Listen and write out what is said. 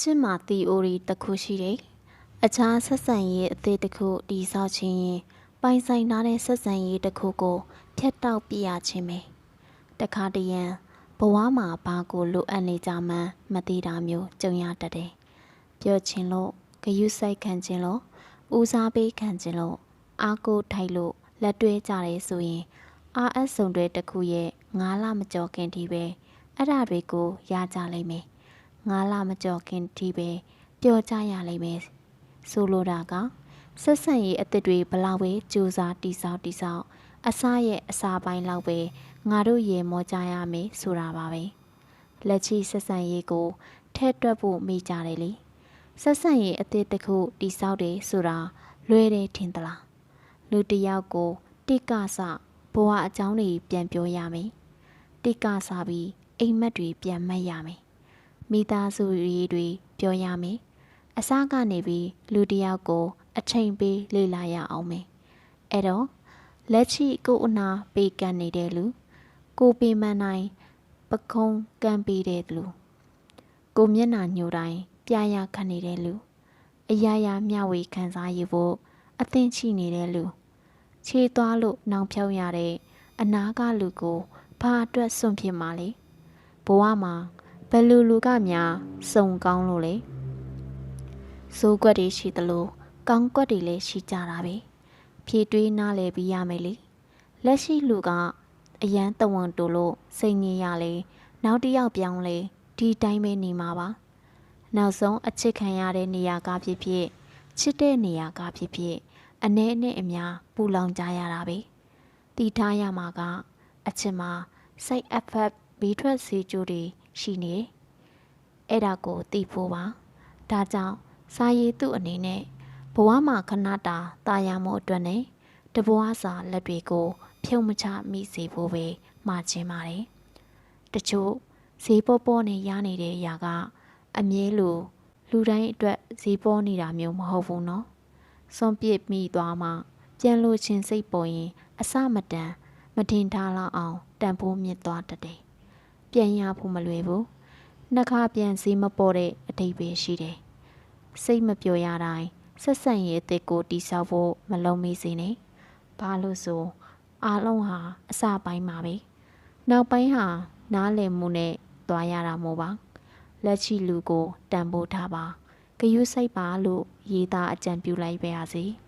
ချစ်မှာ theory တစ်ခုရှိတယ်။အခြားဆက်ဆံရေးအသေးတစ်ခုတည်ဆောက်ခြင်းရင်ပိုင်ဆိုင်ထားတဲ့ဆက်ဆံရေးတစ်ခုကိုဖျက်တောက်ပြရခြင်းပဲ။တခါတရံဘဝမှာဘာကိုလိုအပ်နေကြမှန်းမသိတာမျိုးကြုံရတတ်တယ်။ပြောချင်လို့ဂယုစိုက်ခံခြင်းလို့ဦးစားပေးခံခြင်းလို့အားကိုးထိုက်လို့လက်တွဲကြတယ်ဆိုရင် RS စုံတွဲတစ်ခုရဲ့9လမကျော်ခင်ဒီပဲအဲ့ဒါတွေကိုရကြလိမ့်မယ်။ ငါးလမကျော်ခင်ဒီပဲပျော်ကြရလိမ့်မယ်ဆိုလိုတာကဆက်ဆံရေးအသစ်တွေဘလောက်ပဲကြိုးစားတိဆောက်တိဆောက်အစရဲ့အစာပိုင်းလောက်ပဲငါတို့ရေမောကြရမယ်ဆိုတာပါပဲလက်ချီဆက်ဆံရေးကိုထဲ့တွက်ဖို့မိကြတယ်လေဆက်ဆံရေးအသစ်တစ်ခုတိဆောက်တယ်ဆိုတာလွယ်တယ်ထင်သလားလူတစ်ယောက်ကိုတိကဆဘဝအကြောင်းတွေပြန်ပြောရမယ်တိကဆပြီးအိမ်မက်တွေပြန်မှတ်ရမယ် မိသားစုရေးတွေပြောရမယ်။အစားကနေပြီးလူတစ်ယောက်ကို အချိန်ပေးလေ့လာရအောင်မယ်။အဲ့တော့လက်ချိကိုအနာပေးကမ်းနေတဲ့လူကိုပေမန်နိုင်ပခုံးကမ်းပေးတဲ့လူကိုမျက်နှာညိုတိုင်းပြရခတ်နေတဲ့လူအရာရာမျှဝေခံစားရဖို့အသင့်ချိနေတဲ့လူခြေသွားလို့နှောင်ဖြောင်းရတဲ့အနာကလူကိုဘာအတွက်စွန့်ဖြစ်မှာလဲဘဝမှာ ဘယ်လူလူကများစုံကောင်းလို့လေစိုးကွက်တွေရှိသလိုကောင်းကွက်တွေလည်းရှိကြတာပဲဖြည့်တွေးနားလဲပြီးရမယ်လေလက်ရှိလူကအရန်တဝန်တူလို့စိတ်ငြိရလေနောက်တစ်ယောက်ပြောင်းလေဒီတိုင်းပဲနေမှာပါနောက်ဆုံးအချစ်ခံရတဲ့နေရာကဖြစ်ဖြစ်ချစ်တဲ့နေရာကဖြစ်ဖြစ်အ ਨੇ နဲ့အများပူလောင်ကြရတာပဲတည်ထားရမှာကအချစ်မှာစိတ်အဖက်ဘီထွက်စီကျိုးတွေ ရှိနေတယ်။အဲ့ဒါကိုသိဖို့ပါ။ဒါကြောင့်စာရည်သူ့အနေနဲ့ဘဝမှာခဏတာတာယာမှုအတွက်နဲ့တဘဝစာလက်တွေကို ဖြုံမချမိစေဖို့ပဲမှာခြင်းပါတယ်။တချို့ဈေးပေါ်ပေါ်နဲ့ရနေတဲ့အရာက အမြဲလိုလူတိုင်းအတွက်ဈေးပေါ်နေတာမျိုးမဟုတ်ဘူးနော်။စွန့်ပစ်မိသွားမှပြန်လို့ချင်းစိတ်ပေါ်ရင် အစမတန်မတင်ထားလောက်အောင်တန်ဖိုးမြင့်သွားတတ်တယ်။ ပြန်ရဖို့မလွယ်ဘူး။နှစ်ခါပြန်စည်းမပေါ်တဲ့အတိတ်ပဲရှိတယ်။စိတ်မပျော်ရတိုင်းဆက်ဆံရေးအသစ်ကိုတိဆောက်ဖို့မလုံးမေးစေနဲ့။ဘာလို့ဆိုအားလုံးဟာအစပိုင်းမှာပဲ။နောက်ပိုင်းဟာနားလည်မှုနဲ့သွားရတာမို့ပါ။လက်ချီလူကိုတန်ဖိုးထားပါ။ဂယုစိတ်ပါလို့ရေးသားအကြံပြုလိုက်ပါရစေ။